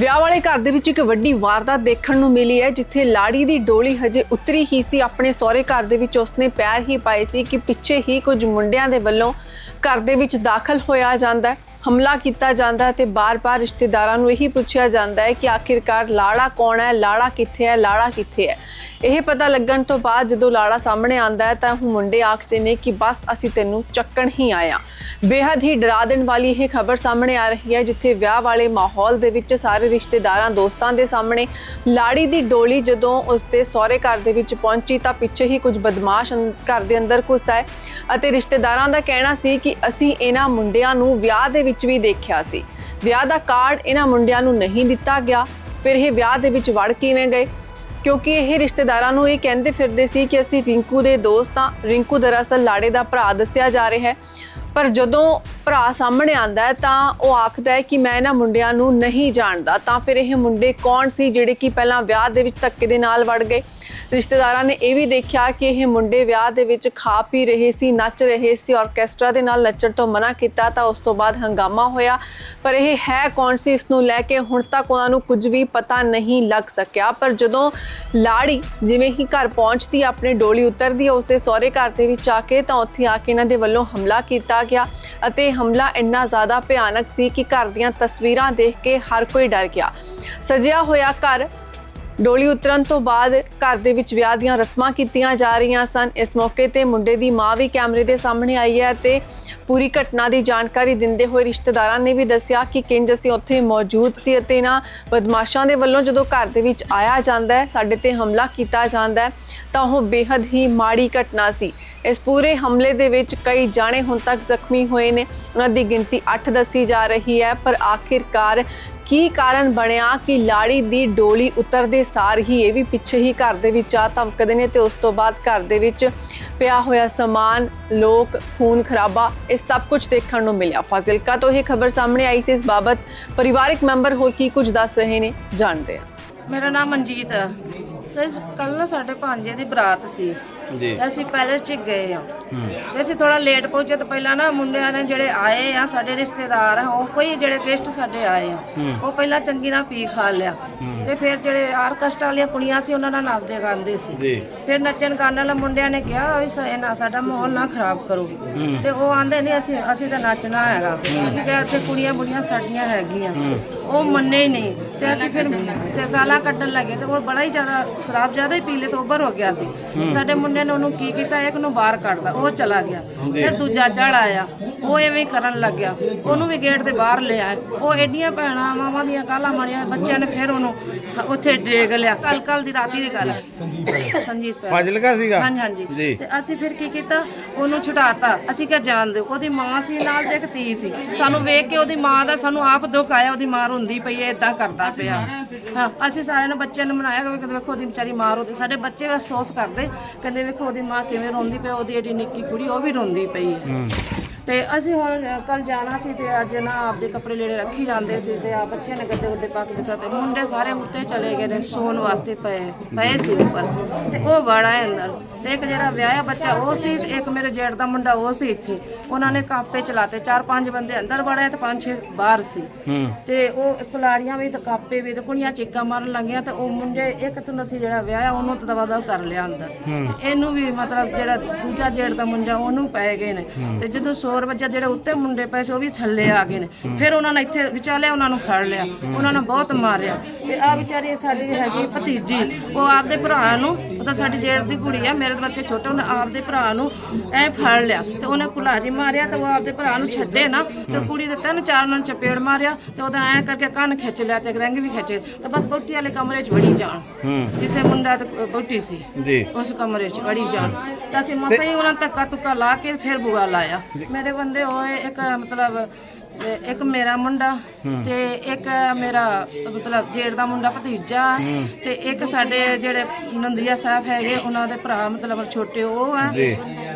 ਵਿਆਹ ਵਾਲੇ ਘਰ ਦੇ ਵਿੱਚ ਇੱਕ ਵੱਡੀ ਵਾਰਦਾਤ ਦੇਖਣ ਨੂੰ ਮਿਲੀ ਹੈ, ਜਿੱਥੇ ਲਾੜੀ ਦੀ ਡੋਲੀ ਹਜੇ ਉਤਰੀ ਹੀ ਸੀ। ਆਪਣੇ ਸਹੁਰੇ ਘਰ ਦੇ ਵਿੱਚ ਉਸਨੇ ਪੈਰ ਹੀ ਪਾਏ ਸੀ ਕਿ ਪਿੱਛੇ ਹੀ ਕੁਝ ਮੁੰਡਿਆਂ ਦੇ ਵੱਲੋਂ ਘਰ ਦੇ ਵਿੱਚ ਦਾਖਲ ਹੋਇਆ ਜਾਂਦਾ ਹੈ। ਹਮਲਾ ਕੀਤਾ ਜਾਂਦਾ ਹੈ ਤੇ ਬਾਰ-ਬਾਰ ਰਿਸ਼ਤੇਦਾਰਾਂ ਨੂੰ ਇਹੀ ਪੁੱਛਿਆ ਜਾਂਦਾ ਹੈ ਕਿ ਆਖਿਰਕਾਰ ਲਾੜਾ ਕੌਣ ਹੈ, ਲਾੜਾ ਕਿੱਥੇ ਹੈ, ਲਾੜਾ ਕਿੱਥੇ ਹੈ? ਇਹ ਪਤਾ ਲੱਗਣ ਤੋਂ ਬਾਅਦ ਜਦੋਂ ਲਾੜਾ ਸਾਹਮਣੇ ਆਂਦਾ ਹੈ ਤਾਂ ਉਹ ਮੁੰਡੇ ਆਖਦੇ ਨੇ ਕਿ ਬਸ ਅਸੀਂ ਤੈਨੂੰ ਚੱਕਣ ਹੀ ਆਇਆ ਬੇहद ਹੀ ਡਰਾ ਦੇਣ ਵਾਲੀ ਇਹ ਖਬਰ ਸਾਹਮਣੇ ਆ ਰਹੀ ਹੈ, ਜਿੱਥੇ ਵਿਆਹ ਵਾਲੇ ਮਾਹੌਲ ਦੇ ਵਿੱਚ ਸਾਰੇ ਰਿਸ਼ਤੇਦਾਰਾਂ, ਦੋਸਤਾਂ ਦੇ ਸਾਹਮਣੇ ਲਾੜੀ ਦੀ ਡੋਲੀ ਜਦੋਂ ਉਸਦੇ ਸਹੁਰੇ ਘਰ ਦੇ ਵਿੱਚ ਪਹੁੰਚੀ ਤਾਂ ਪਿੱਛੇ ਹੀ ਕੁਝ ਬਦਮਾਸ਼ ਅੰ- ਘਰ ਦੇ ਅੰਦਰ ਘੁਸ ਆਏ ਅਤੇ ਰਿਸ਼ਤੇਦਾਰਾਂ ਦਾ ਕਹਿਣਾ ਸੀ ਕਿ ਅਸੀਂ ਇਹਨਾਂ ਮੁੰਡਿਆਂ ਨੂੰ ਵਿਆਹ ਦੇ ਵਿੱਚ ਵੀ ਦੇਖਿਆ ਸੀ। ਵਿਆਹ ਦਾ ਕਾਰਡ ਇਹਨਾਂ ਮੁੰਡਿਆਂ ਨੂੰ ਨਹੀਂ ਦਿੱਤਾ ਗਿਆ। ਫਿਰ ਇਹ ਵਿਆਹ ਦੇ ਵਿੱਚ ਵੜ ਕਿਵੇਂ ਗਏ? ਕਿਉਂਕਿ ਇਹ ਰਿਸ਼ਤੇਦਾਰਾਂ ਨੂੰ ਇਹ ਕਹਿੰਦੇ ਫਿਰਦੇ ਸੀ ਕਿ ਅਸੀਂ ਰਿੰਕੂ ਦੇ ਦੋਸਤ ਹਾਂ। ਰਿੰਕੂ ਦਰਅਸਲ ਲਾੜੇ ਦਾ ਭਰਾ ਦੱਸਿਆ ਜਾ ਰਿਹਾ ਹੈ। ਪਰ ਜਦੋਂ ਭਰਾ ਸਾਹਮਣੇ ਆਂਦਾ ਹੈ, ਤਾਂ ਉਹ ਆਖਦਾ ਹੈ ਕਿ ਮੈਂ ਇਹਨਾਂ ਮੁੰਡਿਆਂ ਨੂੰ ਨਹੀਂ ਜਾਣਦਾ। ਤਾਂ ਫਿਰ ਇਹ ਮੁੰਡੇ ਕੌਣ ਸੀ ਜਿਹੜੇ ਕਿ ਪਹਿਲਾਂ ਵਿਆਹ ਦੇ ਵਿੱਚ ਧੱਕੇ ਦੇ ਨਾਲ ਵੜ ਗਏ? ਰਿਸ਼ਤੇਦਾਰਾਂ ਨੇ ਇਹ ਵੀ ਦੇਖਿਆ ਕਿ ਇਹ ਮੁੰਡੇ ਵਿਆਹ ਦੇ ਵਿੱਚ ਖਾ ਪੀ ਰਹੇ ਸੀ, ਨੱਚ ਰਹੇ ਸੀ ਆਰਕੈਸਟਰਾ ਦੇ ਨਾਲ ਨੱਚਣ ਤੋਂ ਮਨਾ ਕੀਤਾ, ਤਾਂ ਉਸ ਤੋਂ ਬਾਅਦ ਹੰਗਾਮਾ ਹੋਇਆ। ਪਰ ਇਹ ਹੈ ਕੌਣ ਸੀ? ਇਸ ਨੂੰ ਲੈ ਕੇ ਹੁਣ ਤੱਕ ਉਹਨਾਂ ਨੂੰ ਕੁਝ ਵੀ ਪਤਾ ਨਹੀਂ ਲੱਗ ਸਕਿਆ। ਪਰ ਜਦੋਂ ਲਾੜੀ ਜਿਵੇਂ ਹੀ ਘਰ ਪਹੁੰਚਦੀ, ਆਪਣੇ ਡੋਲੀ ਉਤਰਦੀ ਹੈ ਉਸਦੇ ਸਹੁਰੇ ਘਰ ਦੇ ਵਿੱਚ ਆ ਕੇ ਤਾਂ ਉੱਥੇ ਆ ਕੇ ਇਹਨਾਂ ਦੇ ਵੱਲੋਂ ਹਮਲਾ ਕੀਤਾ ਗਿਆ ਅਤੇ ਇਹ ਹਮਲਾ ਇੰਨਾ ਜ਼ਿਆਦਾ ਭਿਆਨਕ ਸੀ ਕਿ ਘਰ ਦੀਆਂ ਤਸਵੀਰਾਂ ਦੇਖ ਕੇ ਹਰ ਕੋਈ ਡਰ ਗਿਆ। ਸਜਿਆ ਹੋਇਆ ਘਰ ਡੋਲੀ ਉਤਰਨ ਤੋਂ ਬਾਅਦ ਘਰ ਦੇ ਵਿੱਚ ਵਿਆਹ ਦੀਆਂ ਰਸਮਾਂ ਕੀਤੀਆਂ ਜਾ ਰਹੀਆਂ ਸਨ। ਇਸ ਮੌਕੇ ਤੇ ਮੁੰਡੇ ਦੀ ਮਾਂ ਵੀ ਕੈਮਰੇ ਦੇ ਸਾਹਮਣੇ ਆਈ ਹੈ ਤੇ ਪੂਰੀ ਘਟਨਾ ਦੀ ਜਾਣਕਾਰੀ ਦਿੰਦੇ ਹੋਏ ਰਿਸ਼ਤੇਦਾਰਾਂ ਨੇ ਵੀ ਦੱਸਿਆ ਕਿ ਕਿੰਜ ਅਸੀਂ ਉੱਥੇ ਮੌਜੂਦ ਸੀ ਅਤੇ ਇਹਨਾਂ ਬਦਮਾਸ਼ਾਂ ਦੇ ਵੱਲੋਂ ਜਦੋਂ ਘਰ ਦੇ ਵਿੱਚ ਆਇਆ ਜਾਂਦਾ ਹੈ, ਸਾਡੇ ਤੇ ਹਮਲਾ ਕੀਤਾ ਜਾਂਦਾ ਹੈ, ਤਾਂ ਉਹ ਬੇहद ਹੀ ਮਾੜੀ ਘਟਨਾ ਸੀ। ਇਸ ਪੂਰੇ ਹਮਲੇ ਦੇ ਵਿੱਚ ਕਈ ਜਾਣੇ ਹੁਣ ਤੱਕ ਜ਼ਖਮੀ ਹੋਏ ਨੇ। ਉਹਨਾਂ ਦੀ ਗਿਣਤੀ 8 ਦੱਸੀ ਜਾ ਰਹੀ ਹੈ, ਪਰ ਆਖਿਰਕਾਰ ਕੀ ਕਾਰਨ ਬਣਿਆ ਕਿ ਲਾੜੀ ਦੀ ਡੋਲੀ ਉਤਰਦੇ ਸਾਰ ਹੀ ਇਹ ਵੀ ਪਿੱਛੇ ਹੀ ਘਰ ਦੇ ਵਿੱਚ ਆ ਧਮਕਦੇ ਨੇ ਤੇ ਉਸ ਤੋਂ ਬਾਅਦ ਘਰ ਦੇ ਵਿੱਚ ਪਿਆ ਹੋਇਆ ਸਮਾਨ, ਲੋਕ, ਖੂਨ ਖਰਾਬਾ, ਇਹ ਸਭ ਕੁਝ ਦੇਖਣ ਨੂੰ ਮਿਲਿਆ। ਫਾਜ਼ਿਲਕਾ ਤੋਂ ਇਹ ਖਬਰ ਸਾਹਮਣੇ ਆਈ ਸੀ। ਇਸ ਬਾਬਤ ਪਰਿਵਾਰਕ ਮੈਂਬਰ ਹੋਰ ਕੀ ਕੁਝ ਦੱਸ ਰਹੇ ਨੇ, ਜਾਣਦੇ ਹਾਂ। ਮੇਰਾ ਨਾਮ ਮਨਜੀਤ ਹੈ। ਸਰ ਕੱਲ ਨਾ ਸਾਡੇ ਭਾਂਜੇ ਦੀ ਬਰਾਤ ਸੀ। ਜੀ। ਤੇ ਅਸੀਂ ਪੈਲੇਸ 'ਚ ਗਏ ਆ ਤੇ ਅਸੀਂ ਥੋੜਾ ਲੇਟ ਪਹੁੰਚੇ ਤਾਂ ਪਹਿਲਾਂ ਨਾ ਮੁੰਡਿਆਂ ਨੇ ਜਿਹੜੇ ਆਏ ਆ ਸਾਡੇ ਰਿਸ਼ਤੇਦਾਰ ਆ ਉਹ ਕੋਈ ਜਿਹੜੇ ਗੈਸਟ ਸਾਡੇ ਆਏ ਆ ਉਹ ਪਹਿਲਾਂ ਚੰਗੀ ਨਾਲ ਪੀ ਖਾ ਲਿਆ। ਤੇ ਫਿਰ ਜਿਹੜੇ ਆਰਕੈਸਟਰਾ ਵਾਲੀਆਂ ਕੁੜੀਆਂ ਸੀ ਉਹਨਾਂ ਨਾਲ ਨੱਚਦੇ ਗਾਉਂਦੇ ਸੀ। ਜੀ। ਫਿਰ ਨੱਚਣ ਗਾਣ ਵਾਲੇ ਮੁੰਡਿਆਂ ਨੇ ਕਿਹਾ ਸ- ਇਹਨਾਂ ਸਾਡਾ ਮਾਹੌਲ ਨਾ ਖਰਾਬ ਕਰੋ। ਤੇ ਉਹ ਆਂਦੇ ਨਹੀਂ ਅਸੀਂ ਅਸੀਂ ਤਾਂ ਨੱਚਣਾ ਹੈਗਾ। ਅਸੀਂ ਕਿਹਾ ਇੱਥੇ ਕੁੜੀਆਂ ਬੁੜੀਆਂ ਸਾਡੀਆਂ ਹੈਗੀਆਂ। ਉਹ ਮੰਨੇ ਹੀ ਨਹੀਂ। ਤੇ ਅਸੀਂ ਫਿਰ ਤੇ ਗਾਲਾਂ ਕੱਢਣ ਲੱਗੇ ਤੇ ਉਹ ਬੜਾ ਹੀ ਜ਼ਿਆਦਾ ਸ਼ਰਾਬ ਜ਼ਿਆਦਾ ਹੀ ਪੀ ਲੇ ਸੋਬਰ ਹੋ ਗਿਆ ਸੀ। ਸਾਡੇ ਮੁੰਡੇ ਨੇ ਉਹਨੂੰ ਕੀ ਕੀਤਾ? ਇੱਕ ਨੂੰ ਬਾਹਰ ਕੱਢਦਾ ਉਹ ਚਲਾ ਗਿਆ। ਫਿਰ ਦੂਜਾ ਜੜ ਆਇਆ। ਉਹ ਐਵੇਂ ਕਰਨ ਲੱਗਿਆ। ਉਹਨੂੰ ਵੀ ਗੇਟ ਦੇ ਬਾਹਰ ਲਿਆ। ਉਹ ਐਡੀਆਂ ਭੈਣਾਂ ਮਾਵਾਂ ਦੀਆਂ ਗਾਲਾਂ ਮਾਰੀਆਂ ਬੱਚਿਆਂ ਨੇ ਫਿਰ ਉਹਨੂੰ ਉੱਥੇ ਡੇਗ ਲਿਆ। ਕੱਲ ਕੱਲ ਦੀ ਰਾਤੀ ਦੀ ਗੱਲ ਹੈ ਸੰਜੀਤ ਫਾਜ਼ਿਲਕਾ ਸੀਗਾ? ਹਾਂਜੀ ਹਾਂਜੀ। ਜੀ। ਤੇ ਅਸੀਂ ਫਿਰ ਕੀ ਕੀਤਾ? ਉਹਨੂੰ ਛੁਡਾਤਾ। ਅਸੀਂ ਕਿਹਾ ਜਾਣ ਦਿਓ। ਉਹਦੀ ਮਾਂ ਸੀ ਨਾਲ ਤੇ ਇੱਕ ਧੀ ਸੀ। ਸਾਨੂੰ ਵੇਖ ਕੇ ਉਹਦੀ ਮਾਂ ਦਾ ਸਾਨੂੰ ਆਪ ਦੁੱਖ ਆਇਆ। ਉਹਦੀ ਮਾਂ ਰੋਂਦੀ ਪਈ ਐ ਇਦਾਂ ਕਰਦਾ ਪਿਆ। ਹਾਂ ਅਸੀਂ ਸਾਰਿਆਂ ਨੇ ਬੱਚਿਆਂ ਨੂੰ ਮਨਾਇਆ। ਕਿ ਵੇਖੋ ਉਹਦੀ ਵਿਚਾਰੀ ਮਾਂ ਰੋਂਦੀ। ਸਾਡੇ ਬੱਚੇ ਵੀ ਅਫਸੋਸ ਕਰਦੇ। ਕਹਿੰਦੇ ਵੇਖੋ, ਉਹਦੀ ਮਾਂ ਕਿਵੇਂ ਰੋਂਦੀ ਪਈ, ਉਹਦੀ ਏਡੀ ਨਿੱਕੀ ਕੁੜੀ, ਉਹ ਵੀ ਰੋਂਦੀ ਪਈ। ਹੈ। ਤੇ ਅਸੀਂ ਹੁਣ ਕੱਲ ਜਾਣਾ ਸੀ ਤੇ ਅੱਜ ਨਾ ਆਪਦੇ ਕੱਪੜੇ ਲੈਣੇ ਰੱਖੀ ਜਾਂਦੇ ਸੀ ਤੇ ਆ ਬੱਚਿਆਂ ਨੇ ਗੱਦੇ ਉੱਤੇ ਪਾ ਕੇ ਦਿੱਤਾ ਤੇ ਮੁੰਡੇ ਸਾਰੇ ਉੱਤੇ ਚਲੇ ਗਏ ਨੇ ਸੌਣ ਵਾਸਤੇ ਪਏ ਪਏ ਸੀ ਉੱਪਰ ਤੇ ਉਹ ਬੜਾ ਹੈ ਅੰਦਰ। ਤੇ ਇੱਕ ਜਿਹੜਾ ਵਿਆਹਿਆ ਬੱਚਾ ਉਹ ਸੀ ਤੇ ਇੱਕ ਮੇਰੇ ਜੇਠ ਦਾ ਮੁੰਡਾ ਉਹ ਸੀ ਇੱਥੇ। ਉਹਨਾਂ ਨੇ ਕਾਪੇ ਚਲਾਤੇ ਚਾਰ ਪੰਜ ਬੰਦੇ ਅੰਦਰ ਵੜੇ ਤੇ ਪੰਜ ਛੇ ਬਾਹਰ ਸੀ। ਤੇ ਉਹ ਕੁਲਾੜੀਆਂ ਵੀ ਤੇ ਕਾਪੇ ਵੀ ਤੇ ਕੁੜੀਆਂ ਚੀਕਾਂ ਮਾਰਨ ਲੱਗੀਆਂ ਤੇ ਉਹ ਮੁੰਡੇ ਇੱਕ ਤਾਂ ਸੀ ਜਿਹੜਾ ਵਿਆਹਿਆ ਉਹਨੂੰ ਤਾਂ ਦਵਾ ਦਵ ਕਰ ਲਿਆ ਅੰਦਰ। ਇਹਨੂੰ ਵੀ ਮਤਲਬ ਜਿਹੜਾ ਦੂਜਾ ਜੇੜ ਦਾ ਮੁੰਡਾ ਉਹਨੂੰ ਪੈ ਗਏ ਨੇ। ਤੇ ਜਦੋਂ 100 ਵਜੇ ਜਿਹੜੇ ਉੱਤੇ ਮੁੰਡੇ ਪਏ ਸੀ ਉਹ ਵੀ ਥੱਲੇ ਆ ਗਏ ਨੇ। ਫਿਰ ਉਹਨਾਂ ਨੇ ਇੱਥੇ ਵਿਚਾਲੇ ਉਹਨਾਂ ਨੂੰ ਫੜ ਲਿਆ। ਉਹਨਾਂ ਨੇ ਬਹੁਤ ਮਾਰਿਆ। ਤੇ ਆ ਵਿਚਾਰੀ ਸਾਡੀ ਹੈਗੀ ਭਤੀਜੀ ਉਹ ਆਪਦੇ ਭਰਾ ਨੂੰ ਉਹ ਤਾਂ ਸਾਡੀ ਜੇੜ ਦੀ ਕੁੜੀ ਆ ਮੇਰੇ ਬੱਚੇ ਛੋਟੇ ਉਹਨੇ ਆਪਦੇ ਭਰਾ ਨੂੰ ਐ ਫੜ ਲਿਆ। ਤੇ ਉਹਨੇ ਕੁਲਾਰੀ ਮਾਰਿਆ ਤੇ ਉਹ ਆਪਦੇ ਭਰਾ ਨੂੰ ਛੱਡੇ ਨਾ। ਤੇ ਕੁੜੀ ਦੇ ਤਿੰਨ ਚਾਰ ਉਹਨਾਂ ਨੇ ਚਪੇੜ ਮਾਰਿਆ ਤੇ ਉਹਦਾ ਐ ਕਰਕੇ ਕੰਨ ਖਿੱਚ ਲਿਆ ਤੇ ਰੰਗ ਵੀ ਖਿੱਚੇ ਤੇ ਬਸ ਬੋਟੀ ਵਾਲੇ ਕਮਰੇ 'ਚ ਵੜੀ ਜਾਣ। ਜਿੱਥੇ ਮੁੰਡਾ ਤੇ ਬੋਟੀ ਸੀ ਉਸ ਕਮਰੇ 'ਚ ਵੜੀ ਜਾਣ। ਤਾਂ ਅਸੀਂ ਮਸਾਂ ਹੀ ਉਹਨਾਂ ਧੱਕਾ ਤੁੱਕਾ ਲਾ ਕੇ ਫਿਰ ਬੁਆ ਲਾਇਆ। ਮੇਰੇ ਬੰਦੇ ਹੋਏ ਇੱਕ ਮਤਲਬ ਇੱਕ ਮੇਰਾ ਮੁੰਡਾ ਤੇ ਇੱਕ ਮੇਰਾ ਮਤਲਬ ਜੇੜ ਦਾ ਮੁੰਡਾ ਭਤੀਜਾ ਤੇ ਇੱਕ ਸਾਡੇ ਜਿਹੜੇ ਨੰਦਰੀਆ ਸਾਹਿਬ ਹੈਗੇ ਉਹਨਾਂ ਦੇ ਭਰਾ ਮਤਲਬ ਛੋਟੇ ਉਹ ਆ।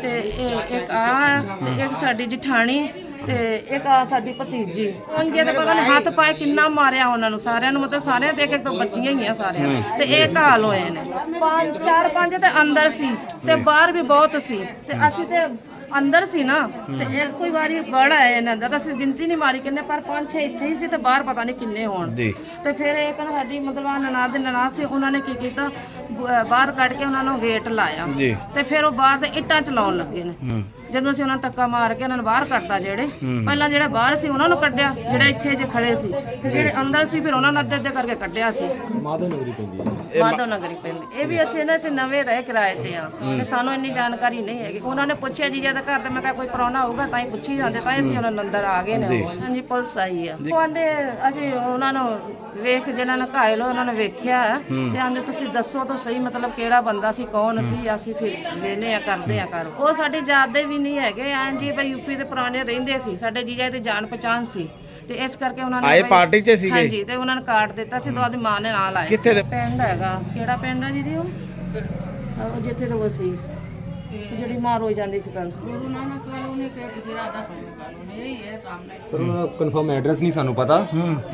ਤੇ ਇਹ ਇੱਕ ਆ ਤੇ ਇੱਕ ਸਾਡੀ ਜਠਾਣੀ ਤੇ ਇੱਕ ਆ ਸਾਡੀ ਭਤੀਜੀ। ਪੰਜੇ ਦੇ ਪਤਾ ਨਹੀਂ ਹੱਥ ਪਾਏ ਕਿੰਨਾ ਮਾਰਿਆ ਉਹਨਾਂ ਨੂੰ ਸਾਰਿਆਂ ਨੂੰ ਮਤਲਬ ਸਾਰਿਆਂ ਦੇ ਇੱਕ ਇੱਕ ਤੋਂ ਬੱਚੀਆਂ ਹੀ ਆ ਸਾਰਿਆਂ। ਤੇ ਇਹ ਘਾਲ ਹੋਏ ਨੇ। ਪੰਜ ਚਾਰ ਪੰਜ ਤੇ ਅੰਦਰ ਸੀ ਤੇ ਬਾਹਰ ਵੀ ਬਹੁਤ ਸੀ ਤੇ ਅਸੀਂ ਤੇ ਅੰਦਰ ਸੀ ਨਾ ਤੇ ਇੱਕ ਕੋਈ ਵਾਰੀ ਬੜ ਆਇਆ ਇਹਨਾਂ ਦਾ। ਤਾਂ ਅਸੀਂ ਗਿਣਤੀ ਨਹੀਂ ਮਾਰੀ ਕਿੰਨੇ ਪਰ ਪੰਜ ਛੇ ਇੱਥੇ ਹੀ ਸੀ ਤੇ ਬਾਹਰ ਪਤਾ ਨਹੀਂ ਕਿੰਨੇ ਹੋਣ। ਜੀ। ਤੇ ਫਿਰ ਇੱਕ ਨਾ ਸਾਡੀ ਮਤਲਬ ਆ ਨਨਾਦ ਦੇ ਨਨਾਦ ਸੀ ਉਹਨਾਂ ਨੇ ਕੀ ਕੀਤਾ? ਬਾਹਰ ਕੱਢ ਕੇ ਉਹਨਾਂ ਨੂੰ ਗੇਟ ਲਾਇਆ। ਜੀ। ਤੇ ਫਿਰ ਉਹ ਬਾਹਰ ਦੇ ਇੱਟਾਂ ਚਲਾਉਣ ਲੱਗੇ ਨੇ। ਜਦੋਂ ਅਸੀਂ ਉਹਨਾਂ ਧੱਕਾ ਮਾਰ ਕੇ ਉਹਨਾਂ ਨੂੰ ਬਾਹਰ ਕੱਢਤਾ ਜਿਹੜੇ ਪਹਿਲਾਂ ਜਿਹੜਾ ਬਾਹਰ ਸੀ ਉਹਨਾਂ ਨੂੰ ਕੱਢਿਆ ਜਿਹੜੇ ਇੱਥੇ ਜੇ ਖੜੇ ਸੀ। ਤੇ ਜਿਹੜੇ ਅੰਦਰ ਸੀ ਫਿਰ ਉਹਨਾਂ ਨੂੰ ਅੱਧੇ ਅੱਧੇ ਕਰਕੇ ਕੱਢਿਆ ਸੀ। ਮਾਧੋ ਨਗਰੀ ਪੈਂਦੀ ਇਹ ਵੀ ਇੱਥੇ ਨਾ ਅਸੀਂ ਨਵੇਂ ਰਹਿ ਕਿਰਾਏ ਤੇ ਆ। ਤੇ ਸਾਨੂੰ ਇੰਨੀ ਜਾਣਕਾਰੀ ਨਹੀਂ ਹੈਗੀ। ਉਹਨਾਂ ਨੇ ਪੁੱਛਿਆ ਜੀ ਜਦ ਘਰ ਤੇ ਮੈਂ ਕਿਹਾ ਕੋਈ ਪ੍ਰਾਹੁਣਾ ਹੋਊਗਾ ਤਾਂ ਹੀ ਪੁੱਛੀ ਜਾਂਦੇ ਤਾਂ ਅਸੀਂ ਉਹਨਾਂ ਨੂੰ ਅੰਦਰ ਆ ਗਏ ਨੇ। ਹਾਂਜੀ ਪੁਲਿਸ ਆਈ ਆ। ਉਹ ਆਂਦੇ ਅਸੀਂ ਉਹਨਾਂ ਨੂੰ ਵੇਖ ਜਿਹਨਾਂ ਨੇ ਘਾਇਲ ਉਹਨਾਂ ਨੇ ਵੇਖਿਆ ਤੇ ਆਂਦੇ ਤੁਸੀਂ ਦੱਸੋ ਤਾਂ ਸਹੀ ਮਤਲਬ ਕਿਹੜਾ ਬੰਦਾ ਸੀ ਕੌਣ ਸੀ ਅਸੀਂ ਫਿਰ ਵੇਨੇ ਆ ਕਰਦੇ ਆ ਕਰ ਉਹ ਸਾਡੀ ਜਾਤ ਦੇ ਵੀ ਨਹੀਂ ਹੈਗੇ ਐਂ ਜੀ ਬਈ ਯੂਪੀ ਦੇ ਪੁਰਾਣੇ ਰਹਿੰਦੇ ਸੀ ਸਾਡੇ ਜੀਜਾ ਤੇ ਜਾਣ ਪਛਾਣ ਸੀ। ਤੇ ਇਸ ਕਰਕੇ ਉਹਨਾਂ ਨੇ ਆਏ ਬਈ- ਪਾਰਟੀ 'ਚ ਸੀਗੇ? ਹਾਂਜੀ ਤੇ ਉਹਨਾਂ ਨੇ ਕਾਰਡ ਦਿੱਤਾ ਸੀ ਤੋਂ ਆਦੀ ਮਾਂ ਨੇ ਨਾਲ ਆਏ ਕਿੱਥੇ ਦੇ? ਪਿੰਡ ਹੈਗਾ। ਕਿਹੜਾ ਪਿੰਡ ਆ ਦੀਦੀ ਉਹ? ਉਹ ਜਿੱਥੇ ਤੋਂ ਉਹ ਸੀ। ਜਿਹੜੀ ਮਾਂ ਰੋਈ ਜਾਂਦੀ ਸੀ ਕੱਲ ਗੁਰੂ ਨਾਨਕ ਕਲੋਨੀ ਕੇ ਕਿਸੇ ਰਾਦਾ ਕਲੋਨੀ ਇਹੀ ਹੈ ਸਾਹਮਣੇ ਸਰ ਉਹਨਾਂ ਦਾ ਕਨਫਰਮ ਐਡਰੈਸ ਨਹੀਂ ਸਾਨੂੰ ਪਤਾ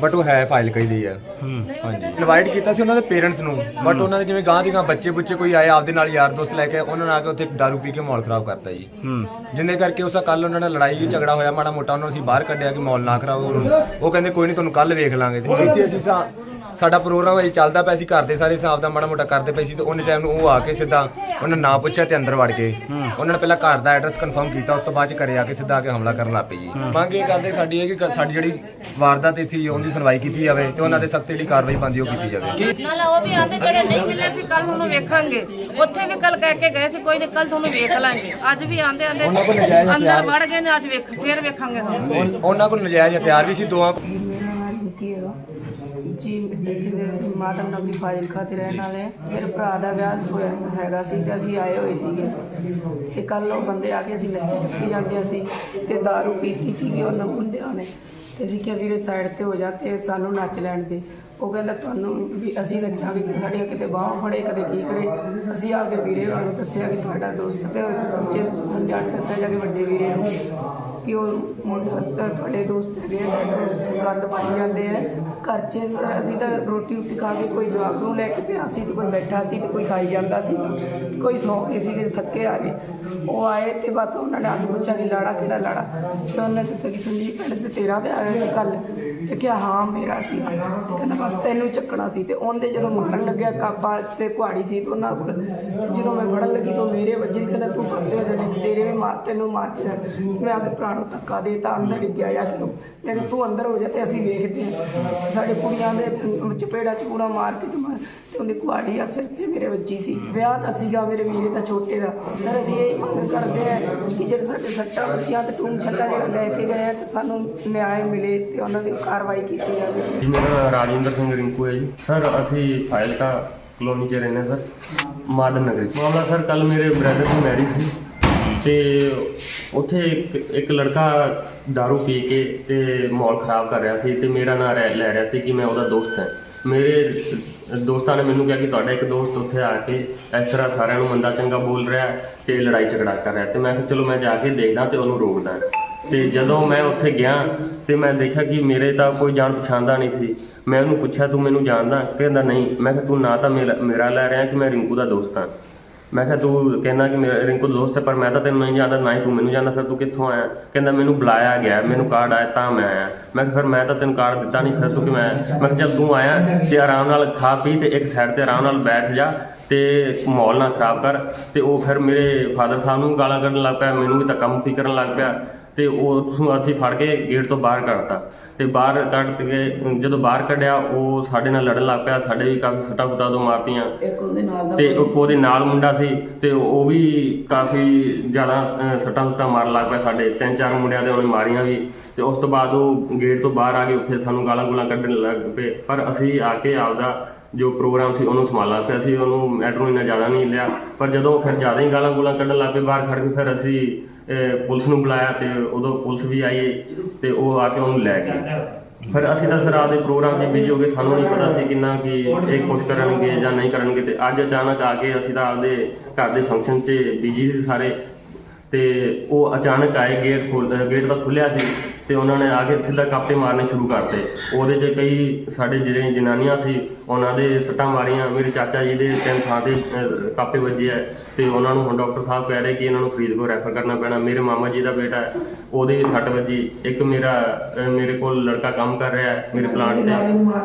ਬਟ ਉਹ ਹੈ ਫਾਈਲ ਕਈ ਦੀ ਹੈ। ਹੂੰ। ਹਾਂਜੀ। ਇਨਵਾਈਟ ਕੀਤਾ ਸੀ ਉਹਨਾਂ ਦੇ ਪੇਰੈਂਟਸ ਨੂੰ ਬਟ ਉਹਨਾਂ ਨੇ ਜਿਵੇਂ ਗਾਂ ਦੀ ਗਾਂ ਬੱਚੇ ਬੁੱਚੇ ਕੋਈ ਆਏ ਆਪਦੇ ਨਾਲ ਯਾਰ ਦੋਸਤ ਲੈ ਕੇ ਉਹਨਾਂ ਨੇ ਆ ਕੇ ਉੱਥੇ ਦਾਰੂ ਪੀ ਕੇ ਮਾਹੌਲ ਖਰਾਬ ਕਰਤਾ ਜੀ। ਹੂੰ। ਜਿੰਨੇ ਕਰਕੇ ਉਸਾ ਕੱਲ ਉਹਨਾਂ ਨਾਲ ਲੜਾਈ ਝਗੜਾ ਹੋਇਆ ਮਾੜਾ ਮੋਟਾ ਉਹਨਾਂ ਨੂੰ ਅਸੀਂ ਬਾਹਰ ਕੱਢਿਆ ਕਿ ਮਾਹੌਲ ਨਾ ਖਰਾਬ ਹੋਣ। ਉਹ ਕਹਿੰਦੇ ਕੋਈ ਨਹੀਂ ਤੁਹਾਨੂੰ ਕੱਲ ਵੇਖ ਲਾਂਗੇ। ਤੇ ਇੱਥੇ ਅਸੀਂ ਸਾ- ਸਾਡਾ ਪ੍ਰੋਗਰਾਮ ਅਜੇ ਚੱਲਦਾ ਪਿਆ ਸੀ ਘਰ ਦੇ ਸਾਰੇ ਹਿਸਾਬ ਦਾ ਮਾੜਾ ਮੋਟਾ ਕਰਦੇ ਪਏ ਸੀ ਤੇ ਉਹਨੇ ਟਾਈਮ ਨੂੰ ਉਹ ਆ ਕੇ ਸਿੱਧਾ ਉਹਨਾਂ ਨੇ ਪੁੱਛਿਆ ਤੇ ਅੰਦਰ ਵੜ ਗਏ। ਉਹਨਾਂ ਨੇ ਪਹਿਲਾਂ ਘਰ ਦਾ ਐਡਰੈਸ ਕਨਫਰਮ ਕੀਤਾ ਉਸ ਤੋਂ ਬਾਅਦ ਚ ਘਰੇ ਆ ਕੇ ਸਿੱਧਾ ਆ ਕੇ ਹਮਲਾ ਕਰਨ ਲੱਗ ਪਏ ਜੀ। ਮੰਗ ਇਹ ਕਰਦੇ ਸਾਡੀ ਇਹ ਕਿ ਸਾਡੀ ਜਿਹੜੀ ਵਾਰਦਾਤ ਇੱਥੇ ਉਹਦੀ ਸੁਣਵਾਈ ਕੀਤੀ ਜਾਵੇ ਤੇ ਉਹਨਾਂ ਤੇ ਸਖਤ ਜਿਹੜੀ ਕਾਰਵਾਈ ਬਣਦੀ ਉਹ ਕੀਤੀ ਜਾਵੇ। ਨਾਲ ਉਹ ਵੀ ਆਂਦੇ ਜਿਹੜੇ ਨਹੀਂ ਮਿਲੇ ਸੀ ਕੱਲ ਤੁਹਾਨੂੰ ਵੇਖਾਂਗੇ। ਉੱਥੇ ਵੀ ਕੱਲ ਕਹਿ ਕੇ ਗਏ ਸੀ ਕੋਈ ਨਹੀਂ ਕੱਲ ਤੁਹਾਨੂੰ ਵੇਖ ਲਾਂਗੇ। ਅੱਜ ਵੀ ਆਂਦੇ ਆਂਦੇ ਉਹਨਾਂ ਕੋਲ ਨਜਾਇਜ਼ ਅੰਦਰ ਵੜ ਗਏ ਨੇ ਅੱਜ ਵੇਖ ਫੇਰ ਵੇਖਾਂਗੇ ਤੁਹਾਨੂੰ ਉਹਨਾਂ ਕੋਲ ਨਜਾਇਜ਼ ਹਥਿਆਰ ਵੀ ਸੀ ਦੋਆਂ ਜੀ, ਇੱਥੇ ਦੇ ਅਸੀਂ ਮਾਧਵ ਨਗਰੀ ਫਾਜ਼ਿਲਕਾ 'ਤੇ ਰਹਿਣ ਵਾਲੇ ਹਾਂ। ਮੇਰੇ ਭਰਾ ਦਾ ਵਿਆਹ ਹੋਇਆ ਹੈਗਾ ਸੀ ਤੇ ਅਸੀਂ ਆਏ ਹੋਏ ਸੀਗੇ। ਤੇ ਕੱਲ ਉਹ ਬੰਦੇ ਆ ਕੇ ਅਸੀਂ ਨੱਚੀ ਟੱਪੀ ਜਾਂਦੇ ਸੀ ਤੇ दारू ਪੀਤੀ ਸੀਗੀ ਉਹਨਾਂ ਮੁੰਡਿਆਂ ਨੇ। ਤੇ ਅਸੀਂ ਕਿਹਾ, ਵੀਰੇ ਸਾਈਡ ਤੇ ਹੋ ਜਾ ਤੇ ਸਾਨੂੰ ਨੱਚ ਲੈਣ ਦੇ। ਉਹ ਕਹਿੰਦਾ, ਤੁਹਾਨੂੰ ਵੀ ਅਸੀਂ ਨੱਚਾਂਗੇ ਕਿ ਸਾਡੀਆਂ ਕਿਤੇ ਬਾਹਾਂ ਫੜੇ, ਕਦੇ ਕੀ ਕਰੇ? ਅਸੀਂ ਆਪਦੇ ਵੀਰੇ ਨੂੰ ਦੱਸਿਆ ਕਿ ਤੁਹਾਡਾ ਦੋਸਤ ਤੇ ਦੂਜੇ ਮੁੰਡਿਆਂ ਨੂੰ ਦੱਸਿਆ ਜਾ ਕੇ ਵੱਡੇ ਵੀਰੇ ਨੂੰ ਕਿ ਉਹ ਮੁੰਡਾ, ਤੁਹਾਡੇ ਦੋਸਤ ਹੈਗੇ ਗੰਦ ਪਾਈ ਜਾਂਦੇ ਆ। ਘਰ 'ਚ ਅਸੀਂ ਤਾਂ ਰੋਟੀ ਰੋਟੀ ਖਾ ਕੇ ਕੋਈ ਜਵਾਕ ਨੂੰ ਲੈ ਕੇ ਪਿਆ ਸੀ ਤੇ ਕੋਈ ਬੈਠਾ ਸੀ ਤੇ ਕੋਈ ਖਾਈ ਜਾਂਦਾ ਸੀ। ਤੇ ਕੋਈ ਸੌਂ ਕੇ ਸੀ ਕਿ ਥੱਕੇ ਆ ਗਏ। ਉਹ ਆਏ ਤੇ ਬਸ ਉਹਨਾਂ ਨੇ ਆ ਪੁੱਛਿਆ ਕਿ ਲਾੜਾ, ਕਿਹੜਾ ਲਾੜਾ। ਤੇ ਉਹਨੇ ਦੱਸਿਆ ਕਿ ਸੰਦੀਪ ਪਿੰਡ ਤੇ ਤੇਰਾ ਵਿਆਹ ਹੋਇਆ ਸੀ ਕੱਲ ਤੇ ਕਿਹਾ, ਹਾਂ, ਮੇਰਾ ਸੀ। ਤੇ ਕਹਿੰਦਾ, ਬਸ ਤੈਨੂੰ ਚੱਕਣਾ ਸੀ। ਤੇ ਉਹਦੇ ਜਦੋਂ ਮਾਰਨ ਲੱਗਿਆ ਕਾਪਾ ਤੇ ਕੁਹਾੜੀ ਸੀ ਤੇ ਉਹਨਾਂ ਕੋਲ। ਜਦੋਂ ਮੈਂ ਫੜਨ ਲੱਗੀ ਤਾਂ ਮੇਰੇ ਵੱਜੇ ਕਹਿੰਦਾ, ਤੂੰ ਪਾਸੇ ਹੋ ਜਾ ਤੇਰੇ ਵੀ ਮਾਰ, ਤੈਨੂੰ ਮਾਰ ਕੇ ਮੈਂ ਆਪਦੇ ਭਰਾ ਨੂੰ ਧੱਕਾ ਦੇ ਤਾਂ ਅੰਦਰ ਡਿੱਗਿਆ ਜਾ ਕੇ। ਮੈਂ ਕਿਹਾ, ਤੂੰ ਅੰਦਰ ਹੋ ਜਾ ਤੇ ਅਸੀਂ ਵੇਖਦੇ ਹਾਂ। ਸਾਡੇ ਕੁੜੀਆਂ ਦੇ ਚਪੇੜਾ ਚਪੂੜਾ ਮਾਰ ਕੇ ਤੇ ਮਾਰ ਤੇ ਉਹਦੀ ਕੁਹਾੜੀ ਆ ਸਿਰ 'ਚ ਮੇਰੇ ਵੱਜੀ ਸੀ। ਵਿਆਹ ਦਾ ਸੀਗਾ ਮੇਰੇ ਵੀਰੇ ਦਾ, ਛੋਟੇ ਦਾ। ਸਰ, ਅਸੀਂ ਇਹ ਮੰਗ ਕਰਦੇ ਆ ਕਿ ਜਿਹੜੇ ਸਾਡੇ ਸੱਟਾਂ ਬੱਚਿਆਂ ਤੇ ਟੂਮ ਛੱਟਾ ਜਿਹੜਾ ਲੈ ਕੇ ਗਏ ਆ ਤੇ ਸਾਨੂੰ ਨਿਆਂ ਮਿਲੇ ਤੇ ਉਹਨਾਂ ਦੀ ਕਾਰਵਾਈ ਕੀਤੀ ਜਾਵੇ। ਜੀ, ਮੇਰਾ ਨਾਮ ਰਾਜਿੰਦਰ ਸਿੰਘ ਰਿੰਕੂ ਹੈ ਜੀ। ਸਰ, ਅਸੀਂ ਫਾਇਲਕਾ ਕਲੋਨੀ 'ਚ ਰਹਿੰਦੇ ਸਰ। ਮਾਦਨ ਨਗਰ 'ਚ। ਮਾਮਲਾ, ਸਰ ਕੱਲ ਮੇਰੇ ਬ੍ਰਦਰ ਦੀ ਮੈਰਿਜ ਸੀ। ਤੇ ਉੱਥੇ ਇੱਕ ਇੱਕ ਲੜਕਾ दारू ਪੀ ਕੇ ਤੇ ਮਾਹੌਲ ਖਰਾਬ ਕਰ ਰਿਹਾ ਸੀ ਤੇ ਮੇਰਾ ਨਾਂ ਲੈ ਲੈ ਰਿਹਾ ਸੀ ਕਿ ਮੈਂ ਉਹਦਾ ਦੋਸਤ ਹਾਂ। ਮੇਰੇ ਦੋਸਤਾਂ ਨੇ ਮੈਨੂੰ ਕਿਹਾ ਕਿ ਤੁਹਾਡਾ ਇੱਕ ਦੋਸਤ ਉੱਥੇ ਆ ਕੇ ਇਸ ਤਰ੍ਹਾਂ ਸਾਰਿਆਂ ਨੂੰ ਮੰਦਾ ਚੰਗਾ ਬੋਲ ਰਿਹਾ ਹੈ ਤੇ ਲੜਾਈ ਝਗੜਾ ਕਰ ਰਿਹਾ ਤੇ ਮੈਂ ਕਿਹਾ, ਚਲੋ ਮੈਂ ਜਾ ਕੇ ਦੇਖਦਾ ਤੇ ਉਹਨੂੰ ਰੋਕਦਾ ਤੇ ਜਦੋਂ ਮੈਂ ਉੱਥੇ ਗਿਆ ਤੇ ਮੈਂ ਦੇਖਿਆ ਕਿ ਮੇਰੇ ਤਾਂ ਕੋਈ ਜਾਣ ਪਛਾਣਦਾ ਨਹੀਂ ਸੀ। ਮੈਂ ਉਹਨੂੰ ਪੁੱਛਿਆ, ਤੂੰ ਮੈਨੂੰ ਜਾਣਦਾ? ਕਹਿੰਦਾ, ਨਹੀਂ। ਮੈਂ ਕਿਹਾ, ਤੂੰ ਨਾ ਤਾਂ ਮੇਰਾ ਮੇਰਾ ਲੈ ਰਿਹਾ ਕਿ ਮੈਂ ਰਿੰਕੂ ਦਾ ਦੋਸਤ ਹਾਂ। ਮੈਂ ਕਿਹਾ ਤੂੰ ਕਹਿੰਦਾ ਕਿ ਮੇਰਾ ਰਿੰਕੂ ਦੋਸਤ ਹੈ, ਪਰ ਮੈਂ ਤਾਂ ਤੈਨੂੰ ਨਹੀਂ ਜਾਣਦਾ, ਨਾ ਹੀ ਤੂੰ ਮੈਨੂੰ ਜਾਣਦਾ, ਫਿਰ ਤੂੰ ਕਿੱਥੋਂ ਆਇਆ? ਕਹਿੰਦਾ ਮੈਨੂੰ ਬੁਲਾਇਆ ਗਿਆ, ਮੈਨੂੰ ਕਾਰਡ ਆਇਆ, ਤਾਂ ਮੈਂ ਆਇਆ। ਮੈਂ ਕਿਹਾ ਫਿਰ ਮੈਂ ਤਾਂ ਤੈਨੂੰ ਕਾਰਡ ਦਿੱਤਾ ਨਹੀਂ, ਫਿਰ ਤੂੰ ਕਿ ਮੈਂ ਮੈਂ ਕਿਹਾ ਜਦ ਤੂੰ ਆਇਆ ਤੇ ਆਰਾਮ ਨਾਲ ਖਾ ਪੀ ਤੇ ਇੱਕ ਸਾਈਡ ਤੇ ਆਰਾਮ ਨਾਲ ਬੈਠ ਜਾ ਤੇ ਮਾਹੌਲ ਨਾ ਖਰਾਬ ਕਰ ਤੇ ਉਹ ਫਿਰ ਮੇਰੇ ਫਾਦਰ ਸਾਹਿਬ ਨੂੰ ਗਾਲਾਂ ਕੱਢਣ ਲੱਗ ਪਿਆ, ਮੈਨੂੰ ਵੀ ਧੱਕਾ ਮੁੱਕੀ ਕਰਨ ਲੱਗ ਪਿਆ। ਤੇ ਉਹ ਉਸਨੂੰ ਅਸੀਂ ਫੜ ਕੇ ਗੇਟ ਤੋਂ ਬਾਹਰ ਕੱਢਤਾ। ਤੇ ਬਾਹਰ ਕੱਢ ਕੇ ਜਦੋਂ ਬਾਹਰ ਕੱਢਿਆ ਉਹ ਸਾਡੇ ਨਾਲ ਲੜਨ ਲੱਗ ਪਿਆ। ਸਾਡੇ ਵੀ ਕਾਫੀ ਸੱਟਾਂ ਫੁੱਟਾਂ ਤੋਂ ਮਾਰਤੀਆਂ ਇੱਕ ਤੇ ਉਹ- ਉਹਦੇ ਨਾਲ ਮੁੰਡਾ ਸੀ ਤੇ ਉਹ ਵੀ ਕਾਫੀ ਜ਼ਿਆਦਾ ਸੱਟਾਂ ਸੁੱਟਾਂ ਮਾਰਨ ਲੱਗ ਪਿਆ ਸਾਡੇ। ਤਿੰਨ ਚਾਰ ਮੁੰਡਿਆਂ ਦੇ ਉਹਨੇ ਮਾਰੀਆਂ ਵੀ। ਤੇ ਉਸ ਤੋਂ ਬਾਅਦ ਉਹ ਗੇਟ ਤੋਂ ਬਾਹਰ ਆ ਕੇ ਉੱਥੇ ਸਾਨੂੰ ਗਾਲਾਂ ਗੁਲਾਂ ਕੱਢਣ ਲੱਗ ਪਏ। ਪਰ ਅਸੀਂ ਆ ਕੇ ਆਪਦਾ ਜੋ ਪ੍ਰੋਗਰਾਮ ਸੀ ਉਹਨੂੰ ਸੰਭਾਲਾ ਤੇ ਅਸੀਂ ਉਹਨੂੰ ਮੈਟਰ ਨੂੰ ਇੰਨਾ ਜ਼ਿਆਦਾ ਨਹੀਂ ਲਿਆ। ਪਰ ਜਦੋਂ ਫਿਰ ਜ਼ਿਆਦਾ ਹੀ ਗਾਲਾਂ ਗੁਲਾਂ ਕੱਢਣ ਲੱਗ ਪਏ ਬਾਹਰ ਖੜ ਕੇ ਫਿਰ ਅਸੀਂ ਪੁਲਿਸ ਨੂੰ ਬੁਲਾਇਆ ਤੇ ਉਦੋਂ ਪੁਲਿਸ ਵੀ ਆਈ ਤੇ ਉਹ ਆ ਕੇ ਉਹਨੂੰ ਲੈ ਗਏ। ਫਿਰ ਅਸੀਂ ਤਾਂ ਸਰ ਆਪਦੇ ਪ੍ਰੋਗਰਾਮ 'ਚ ਬਿਜ਼ੀ ਹੋ ਗਏ, ਸਾਨੂੰ ਨਹੀਂ ਪਤਾ ਸੀ ਕਿੰਨਾ ਕਿ ਇਹ ਕੁਛ ਕਰਨਗੇ ਜਾਂ ਨਹੀਂ ਕਰਨਗੇ ਤੇ ਅੱਜ ਅਚਾਨਕ ਆ ਕੇ ਅਸੀਂ ਤਾਂ ਆਪਦੇ ਘਰ ਦੇ ਫੰਕਸ਼ਨ 'ਚ ਬਿਜ਼ੀ ਸੀ ਸਾਰੇ ਤੇ ਉਹ ਅਚਾਨਕ ਆਏ ਗੇਟ ਖੋਲ ਗੇਟ ਤਾਂ ਖੁੱਲਿਆ ਸੀ। ਤੇ ਉਹਨਾਂ ਨੇ ਆ ਕੇ ਸਿੱਧਾ ਕਾਪੇ ਮਾਰਨੇ ਸ਼ੁਰੂ ਕਰਤੇ। ਉਹਦੇ 'ਚ ਕਈ ਸਾਡੇ ਜਿਹੜੇ ਜਨਾਨੀਆਂ ਸੀ ਉਹਨਾਂ ਦੇ ਸੱਟਾਂ ਮਾਰੀਆਂ। ਮੇਰੇ ਚਾਚਾ ਜੀ ਦੇ ਤਿੰਨ ਥਾਂ ਤੇ ਅਹ, ਕਾਪੇ ਵੱਜੇ ਆ ਤੇ ਉਹਨਾਂ ਨੂੰ ਹੁਣ ਡਾਕਟਰ ਸਾਹਿਬ ਕਹਿ ਰਹੇ ਕਿ ਇਹਨਾਂ ਨੂੰ ਫਰੀਦਕੋਟ ਰੈਫਰ ਕਰਨਾ ਪੈਣਾ। ਮੇਰੇ ਮਾਮਾ ਜੀ ਦਾ ਬੇਟਾ ਹੈ ਉਹਦੇ ਵੀ ਸੱਟ ਵੱਜੀ। ਇੱਕ ਮੇਰਾ ਅਹ, ਮੇਰੇ ਕੋਲ ਲੜਕਾ ਕੰਮ ਕਰ ਰਿਹਾ ਹੈ ਮੇਰੇ ਪਲਾਂਟ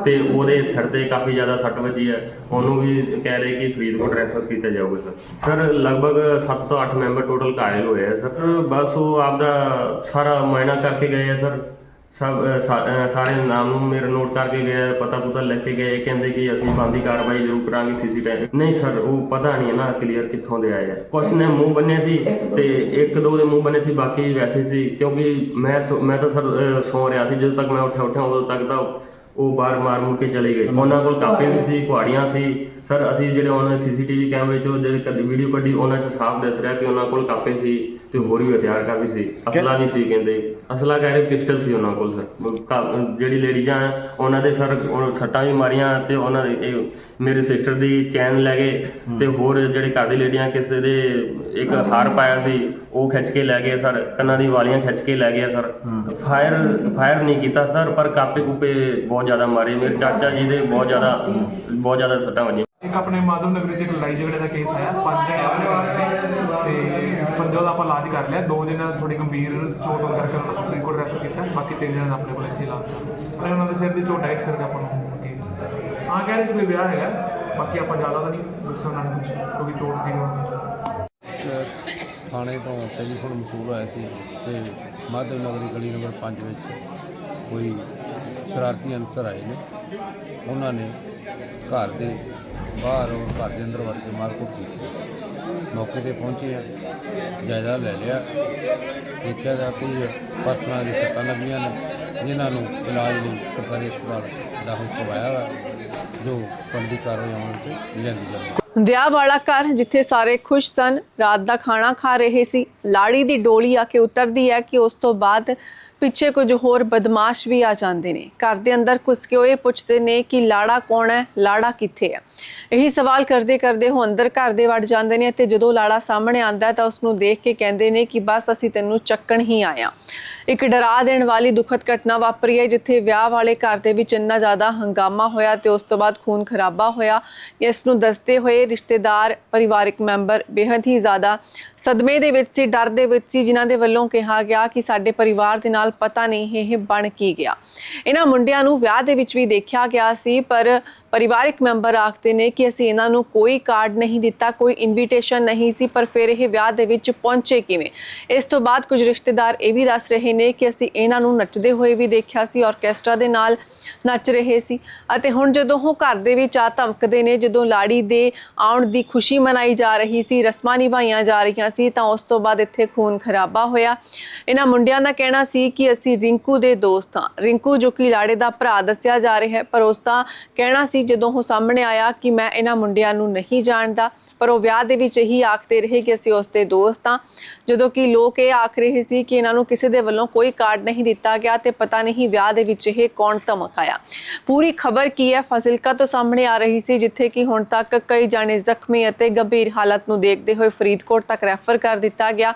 ਤੇ ਤੇ ਉਹਦੇ ਸਿਰ ਤੇ ਕਾਫੀ ਜ਼ਿਆਦਾ ਸੱਟ ਵੱਜੀ ਹੈ। ਉਹਨੂੰ ਵੀ ਕਹਿ ਰਹੇ ਕਿ ਫਰੀਦਕੋਟ ਰੈਫਰ ਕੀਤਾ ਜਾਊਗਾ ਸਰ। ਸਰ ਲਗਭਗ 7 ਤੋਂ 8 ਮੈਂਬਰ ਟੋਟਲ ਘਾਇਲ ਹੋਏ ਆ ਸਰ। ਬਸ ਉਹ ਆਪਦਾ ਸਾਰਾ ਮਾਇਨਾ ਕਰਕੇ ਗਏ ਆ ਸਰ ਸਭ ਸਾ- ਸਾਰੇ ਨਾਮ ਨੂੰ ਮੇਰੇ ਨੋਟ ਕਰਕੇ ਗਏ ਪਤਾ ਪੁਤਾ ਲਿਖ ਕੇ ਗਏ। ਕਹਿੰਦੇ ਕਿ ਅਸੀਂ ਬੰਦੀ ਕਾਰਵਾਈ ਜ਼ਰੂਰ ਕਰਾਂਗੇ ਸੀਸੀਟੀਵੀ। ਨਹੀਂ ਸਰ ਉਹ ਪਤਾ ਨਹੀਂ ਹੈ ਨਾ ਕਲੀਅਰ ਕਿੱਥੋਂ ਦੇ ਆਏ ਕੁਛ ਨੇ ਮੂੰਹ ਬੰਨੇ ਸੀ ਤੇ ਇੱਕ ਦੋ ਦੇ ਮੂੰਹ ਬੰਨੇ ਸੀ ਬਾਕੀ ਵੈਸੇ ਸੀ ਕਿਉਂਕਿ ਮੈਂ ਤਾਂ- ਮੈਂ ਤਾਂ ਸਰ ਅਹ, ਸੌ ਰਿਹਾ ਸੀ। ਜਦੋਂ ਤੱਕ ਮੈਂ ਉੱਠਿਆ ਉੱਠਿਆ ਉਦੋਂ ਤੱਕ ਤਾਂ ਉਹ ਬਾਹਰ ਮਾਰ ਮੁਰ ਕੇ ਚਲੇ ਗਏ। ਉਹਨਾਂ ਕੋਲ ਕਾਪੇ ਵੀ ਸੀ ਕੁਹਾੜੀਆਂ ਸੀ। ਸਰ ਅਸੀਂ ਜਿਹੜੇ ਉਹਨਾਂ ਸੀਸੀਟੀਵੀ ਕੈਮਰੇ ਚੋਂ ਜਿਹੜੇ ਕਦੀ ਵੀਡੀਓ ਕੱਢੀ ਉਹਨਾਂ 'ਚ ਸਾਫ਼ ਦਿਸ ਰਿਹਾ ਕਿ ਉਹਨਾਂ ਕੋਲ ਕਾਪੇ ਸੀ। ਤੇ ਹੋਰ ਵੀ ਹਥਿਆਰ ਕਾਫੀ ਸੀ। ਅਸਲਾ ਨਹੀਂ ਸੀ ਕਹਿੰਦੇ। ਅਸਲਾ ਕਹਿ ਰਹੇ ਪਿਸਟਲ ਸੀ ਉਹਨਾਂ ਕੋਲ ਸਰ। ਕਾ- ਜਿਹੜੀ ਲੇਡੀਜ਼ਾਂ ਆ, ਉਹਨਾਂ ਦੇ ਸਰ ਉਹ ਸੱਟਾਂ ਵੀ ਮਾਰੀਆਂ ਤੇ ਉਹਨਾਂ ਦੇ ਇਹ ਮੇਰੇ ਸਿਸਟਰ ਦੀ ਚੈਨ ਲੈ ਗਏ ਤੇ ਹੋਰ ਜਿਹੜੇ ਘਰ ਦੀ ਲੇਡੀਆਂ ਕਿਸੇ ਦੇ ਇੱਕ ਹਾਰ ਪਾਇਆ ਸੀ ਉਹ ਖਿੱਚ ਕੇ ਲੈ ਗਏ ਸਰ। ਕੰਨਾਂ ਦੀ ਵਾਲੀਆਂ ਖਿੱਚ ਕੇ ਲੈ ਗਏ ਸਰ। ਫਾਇਰ ਫਾਇਰ ਨਹੀਂ ਕੀਤਾ ਸਰ ਪਰ ਕਾਪੇ ਕੂਪੇ ਬਹੁਤ ਜ਼ਿਆਦਾ ਮਾਰੇ। ਮੇਰੇ ਚਾਚਾ ਜੀ ਦੇ ਬਹੁਤ ਜ਼ਿਆਦਾ ਬਹੁਤ ਜ਼ਿਆਦਾ ਸੱਟਾਂ ਵੱਜੀਆਂ। ਇੱਕ ਆਪਣੇ ਮਾਧਵ ਨਗਰ ਚ ਇੱਕ ਲੜਾਈ ਝਗੜੇ ਦਾ ਕੇਸ ਆਇਆ। ਪੰਜ ਜਣੇ ਆਪਣੇ ਵਾਸਤੇ ਤੇ ਪੰਜੋ ਦਾ ਆਪਾਂ ਇਲਾਜ ਕਰ ਲਿਆ। ਦੋ ਜਣੇ ਥੋੜੀ ਗੰਭੀਰ ਚੋਟ ਹੋਣ ਕਰਕੇ ਉਹਨਾਂ ਨੂੰ ਫਰੀਦਕੋਟ ਰੈਫਰ ਕੀਤਾ। ਬਾਕੀ ਤਿੰਨ ਜਣੇ ਆਪਣੇ ਕੋਲ ਇੱਥੇ ਇਲਾਜ ਚੱਲ ਉਹਨਾਂ ਦੇ ਸਿਰ ਦੀ ਚੋਟ ਹੈ, ਇਸ ਕਰਕੇ ਆਪਾਂ ਨੂੰ ਅੱਗੇ ਹਾਂ ਕਹਿ ਰਹੇ ਸੀ ਕੋਈ ਵਿਆਹ ਹੈਗਾ। ਬਾਕੀ ਆਪਾਂ ਜ਼ਿਆਦਾ ਤਾਂ ਨਹੀਂ ਦੱਸਿਆ ਉਹਨਾਂ ਨੇ ਕੁਝ ਕਿਉਂਕਿ ਚੋਟ ਸੀ ਉਹਨਾਂ ਨੂੰ ਥਾਣੇ ਤੋਂ ਟੈਲੀਫੋਨ ਮਸੂਲ ਹੋਇਆ ਸੀ ਤੇ ਮਾਧਵ ਨਗਰੀ ਗਲੀ ਨੰਬਰ 5 ਵਿੱਚ ਕੋਈ ਸ਼ਰਾਰਤੀ ਅਨਸਰ ਆਏ ਨੇ। ਉਹਨਾਂ ਨੇ ਘਰ ਦੇ ਬਾਹਰ ਔਰ ਘਰ ਦੇ ਅੰਦਰ ਵੜ ਕੇ ਮਾਰਕੁੱਟ ਕੀਤੀ ਮੌਕੇ ਤੇ ਪਹੁੰਚੇ ਆ ਜਾਇਜ਼ਾ ਲੈ ਲਿਆ। ਦੇਖਿਆ ਗਿਆ ਕਿ ਪਰਸਨਾਂ ਦੀ ਸੱਟਾਂ ਲੱਗੀਆਂ ਨੇ, ਜਿਨ੍ਹਾਂ ਨੂੰ ਇਲਾਜ ਲਈ ਸਰਕਾਰੀ ਹਸਪਤਾਲ ਦਾਖਲ ਕਰਵਾਇਆ ਵਾ, ਜੋ ਪੰਡੀ ਕਾਰਵਾਈ ਅਮਲ ਚ ਲਿਆਂਦੀ ਜਾਵੇਗੀ। ਵਿਆਹ ਵਾਲਾ ਘਰ ਜਿੱਥੇ ਸਾਰੇ ਖੁਸ਼ ਸਨ, ਰਾਤ ਦਾ ਖਾਣਾ ਖਾ ਰਹੇ ਸੀ। ਲਾੜੀ ਦੀ ਡੋਲੀ ਆ ਕੇ ਉਤਰਦੀ ਹੈ ਕਿ ਉਸ ਤੋਂ ਬਾਅਦ ਪਿੱਛੇ ਕੁਝ ਹੋਰ ਬਦਮਾਸ਼ ਵੀ ਆ ਜਾਂਦੇ ਨੇ। ਘਰ ਦੇ ਅੰਦਰ ਘੁਸ ਕੇ ਉਹ ਇਹ ਪੁੱਛਦੇ ਨੇ ਕਿ ਲਾੜਾ ਕੌਣ ਹੈ? ਲਾੜਾ ਕਿੱਥੇ ਹੈ? ਇਹੀ ਸਵਾਲ ਕਰਦੇ ਕਰਦੇ ਉਹ ਅੰਦਰ ਘਰ ਦੇ ਵੜ ਜਾਂਦੇ ਨੇ ਤੇ ਜਦੋਂ ਲਾੜਾ ਸਾਹਮਣੇ ਆਂਦਾ ਤਾਂ ਉਸ ਨੂੰ ਦੇਖ ਕੇ ਕਹਿੰਦੇ ਨੇ ਕਿ ਬਸ ਅਸੀਂ ਤੈਨੂੰ ਚੱਕਣ ਹੀ ਆਇਆ ਇੱਕ ਡਰਾ ਦੇਣ ਵਾਲੀ ਦੁਖਦ ਘਟਨਾ ਵਾਪਰੀ ਹੈ ਜਿੱਥੇ ਵਿਆਹ ਵਾਲੇ ਘਰ ਦੇ ਵਿੱਚ ਇੰਨਾ ਜ਼ਿਆਦਾ ਹੰਗਾਮਾ ਹੋਇਆ ਤੇ ਉਸ ਤੋਂ ਬਾਅਦ ਖੂਨ ਖਰਾਬਾ ਹੋਇਆ। ਇਸ ਨੂੰ ਦੱਸਦੇ ਹੋਏ ਰਿਸ਼ਤੇਦਾਰ, ਪਰਿਵਾਰਕ ਮੈਂਬਰ ਬੇहद ਹੀ ਜ਼ਿਆਦਾ ਸਦਮੇ ਦੇ ਵਿੱਚ ਸੀ, ਡਰ ਦੇ ਵਿੱਚ ਸੀ, ਜਿਨ੍ਹਾਂ ਦੇ ਵੱਲੋਂ ਕਿਹਾ ਗਿਆ ਕਿ ਸਾਡੇ ਪਰਿਵਾਰ ਦੇ ਨਾਲ ਪਤਾ ਨਹੀਂ ਇਹ ਬਣ ਕੀ ਗਿਆ। ਇਹਨਾਂ ਮੁੰਡਿਆਂ ਨੂੰ ਵਿਆਹ ਦੇ ਵਿੱਚ ਵੀ ਦੇਖਿਆ ਗਿਆ ਸੀ, ਪਰ ਪਰਿਵਾਰਕ ਮੈਂਬਰ ਆਖਦੇ ਨੇ ਕਿ ਅਸੀਂ ਇਹਨਾਂ ਨੂੰ ਕੋਈ ਕਾਰਡ ਨਹੀਂ ਦਿੱਤਾ, ਕੋਈ ਇਨਵੀਟੇਸ਼ਨ ਨਹੀਂ ਸੀ, ਪਰ ਫਿਰ ਇਹ ਵਿਆਹ ਦੇ ਵਿੱਚ ਪਹੁੰਚੇ ਕਿਵੇਂ? ਇਸ ਤੋਂ ਬਾਅਦ ਕੁਝ ਰਿਸ਼ਤੇਦਾਰ ਇਹ ਵੀ ਦੱਸ ਰਹੇ ਨੇ ਕਿ ਅਸੀਂ ਇਹਨਾਂ ਨੂੰ ਨੱਚਦੇ ਹੋਏ ਵੀ ਦੇਖਿਆ ਸੀ ਆਰਕੈਸਟਰਾ ਦੇ ਨਾਲ ਨੱਚ ਰਹੇ ਸੀ। ਅਤੇ ਹੁਣ ਜਦੋਂ ਉਹ ਘਰ ਦੇ ਵਿੱਚ ਆ ਧਮਕਦੇ ਨੇ, ਜਦੋਂ ਲਾੜੀ ਦੇ ਆਉਣ ਦੀ ਖੁਸ਼ੀ ਮਨਾਈ ਜਾ ਰਹੀ ਸੀ, ਰਸਮਾਂ ਨਿਭਾਈਆਂ ਜਾ ਰਹੀਆਂ ਸੀ, ਤਾਂ ਉਸ ਤੋਂ ਬਾਅਦ ਇੱਥੇ ਖੂਨ ਖਰਾਬਾ ਹੋਇਆ। ਇਹਨਾਂ ਮੁੰਡਿਆਂ ਦਾ ਕਹਿਣਾ ਸੀ ਕਿ ਅਸੀਂ ਰਿੰਕੂ ਦੇ ਦੋਸਤ ਹਾਂ। ਰਿੰਕੂ ਜੋ ਕਿ ਲਾੜੇ ਦਾ ਭਰਾ ਦੱਸਿਆ ਜਾ ਰਿਹਾ ਹੈ, ਪਰ ਉਸ ਦਾ ਕਹਿਣਾ ਸੀ ਜਦੋਂ ਉਹ ਸਾਹਮਣੇ ਆਇਆ ਕਿ ਮੈਂ ਇਹਨਾਂ ਮੁੰਡਿਆਂ ਨੂੰ ਨਹੀਂ ਜਾਣਦਾ, ਪਰ ਉਹ ਵਿਆਹ ਦੇ ਵਿੱਚ ਇਹੀ ਆਖਦੇ ਰਹੇ ਕਿ ਅਸੀਂ ਉਸ ਦੇ ਦੋਸਤ ਹਾਂ। ਜਦੋਂ ਕਿ ਲੋਕ ਇਹ ਆਖ ਰਹੇ ਸੀ ਕਿ ਇਹਨਾਂ ਨੂੰ ਕਿਸੇ ਦੇ ਵੱਲੋਂ ਕੋਈ ਕਾਰਡ ਨਹੀਂ ਦਿੱਤਾ ਗਿਆ ਤੇ ਪਤਾ ਨਹੀਂ ਵਿਆਹ ਦੇ ਵਿੱਚ ਇਹ ਕੌਣ ਧਮਕਾਇਆ ਪੂਰੀ ਖਬਰ ਕੀ ਹੈ? ਫਾਜ਼ਿਲਕਾ ਤੋਂ ਸਾਹਮਣੇ ਆ ਰਹੀ ਸੀ, ਜਿੱਥੇ ਕਿ ਹੁਣ ਤੱਕ ਕਈ ਜਾਣੇ ਜ਼ਖਮੀ ਅਤੇ ਗੰਭੀਰ ਹਾਲਤ ਨੂੰ ਦੇਖਦੇ ਹੋਏ ਫਰੀਦਕੋਟ ਤੱਕ ਰੈਫਰ ਕਰ ਦਿੱਤਾ ਗਿਆ।